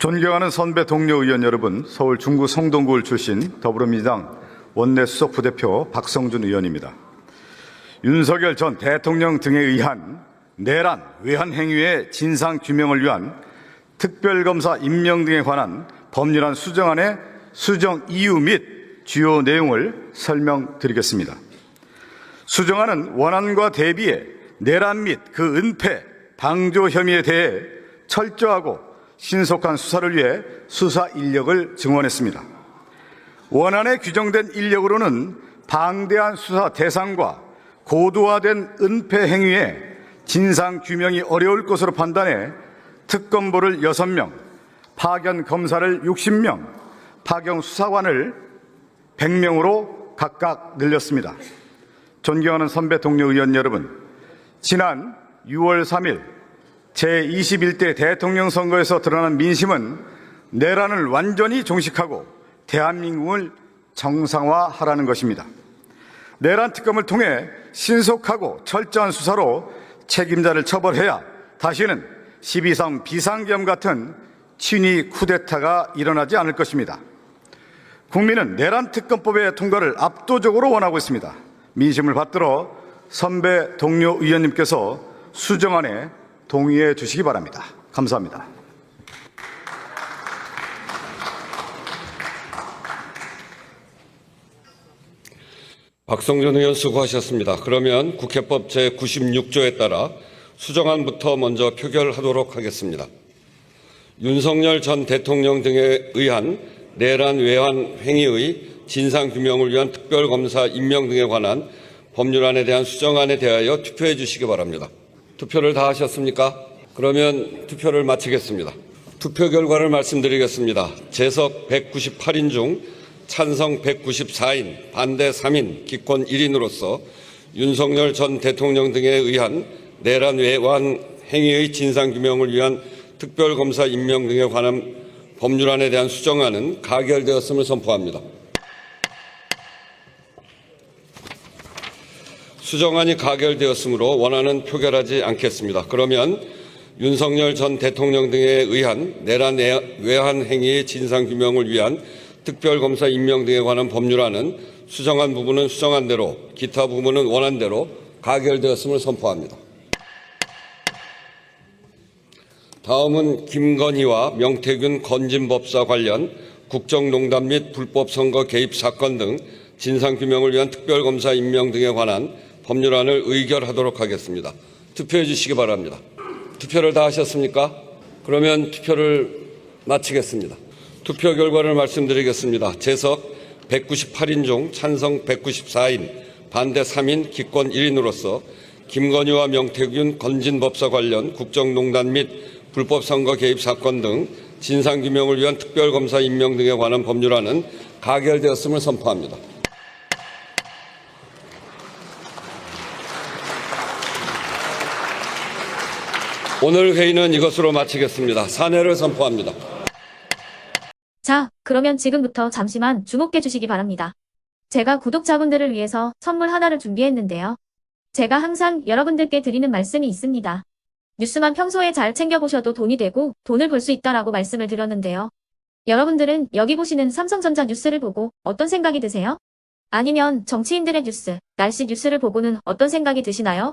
존경하는 선배 동료 의원 여러분, 서울 중구 성동구을 출신 더불어민주당 원내 수석 부대표 박성준 의원입니다. 윤석열 전 대통령 등에 의한 내란, 외환 행위의 진상 규명을 위한 특별검사 임명 등에 관한 법률안 수정안의 수정 이유 및 주요 내용을 설명드리겠습니다. 수정안은 원안과 대비해 내란 및 그 은폐, 방조 혐의에 대해 철저하고 신속한 수사를 위해 수사 인력을 증원했습니다. 원안에 규정된 인력으로는 방대한 수사 대상과 고도화된 은폐 행위에 진상 규명이 어려울 것으로 판단해 특검보를 6명, 파견 검사를 60명, 파견 수사관을 100명으로 각각 늘렸습니다. 존경하는 선배 동료 의원 여러분, 지난 6월 3일 제21대 대통령 선거에서 드러난 민심은 내란을 완전히 종식하고 대한민국을 정상화하라는 것입니다. 내란 특검을 통해 신속하고 철저한 수사로 책임자를 처벌해야 다시는 12.3 비상계엄 같은 친위 쿠데타가 일어나지 않을 것입니다. 국민은 내란 특검법의 통과를 압도적으로 원하고 있습니다. 민심을 받들어 선배 동료 의원님께서 수정안에 동의해 주시기 바랍니다. 감사합니다. 박성준 의원 수고하셨습니다. 그러면 국회법 제96조에 따라 수정안부터 먼저 표결하도록 하겠습니다. 윤석열 전 대통령 등에 의한 내란 외환 행위의 진상규명을 위한 특별검사 임명 등에 관한 법률안에 대한 수정안에 대하여 투표해 주시기 바랍니다. 투표를 다 하셨습니까? 그러면 투표를 마치겠습니다. 투표 결과를 말씀드리겠습니다. 재석 198인 중 찬성 194인, 반대 3인, 기권 1인으로서 윤석열 전 대통령 등에 의한 내란 외환 행위의 진상규명을 위한 특별검사 임명 등에 관한 법률안에 대한 수정안은 가결되었음을 선포합니다. 수정안이 가결되었으므로 원안은 표결하지 않겠습니다. 그러면 윤석열 전 대통령 등에 의한 내란 외환 행위의 진상 규명을 위한 특별검사 임명 등에 관한 법률안은 수정한 부분은 수정한 대로, 기타 부분은 원안대로 가결되었음을 선포합니다. 다음은 김건희와 명태균 건진법사 관련 국정농단 및 불법 선거 개입 사건 등 진상규명을 위한 특별검사 임명 등에 관한 법률안을 의결하도록 하겠습니다. 투표해 주시기 바랍니다. 투표를 다 하셨습니까? 그러면 투표를 마치겠습니다. 투표 결과를 말씀드리겠습니다. 재석 198인 중 찬성 194인, 반대 3인, 기권 1인으로서 김건희와 명태균 건진법사 관련 국정농단 및 불법선거 개입 사건 등 진상규명을 위한 특별검사 임명 등에 관한 법률안은 가결되었음을 선포합니다. 오늘 회의는 이것으로 마치겠습니다. 사내를 선포합니다. 자, 그러면 지금부터 잠시만 주목해 주시기 바랍니다. 제가 구독자분들을 위해서 선물 하나를 준비했는데요. 제가 항상 여러분들께 드리는 말씀이 있습니다. 뉴스만 평소에 잘 챙겨보셔도 돈이 되고 돈을 벌 수 있다라고 말씀을 드렸는데요. 여러분들은 여기 보시는 삼성전자 뉴스를 보고 어떤 생각이 드세요? 아니면 정치인들의 뉴스, 날씨 뉴스를 보고는 어떤 생각이 드시나요?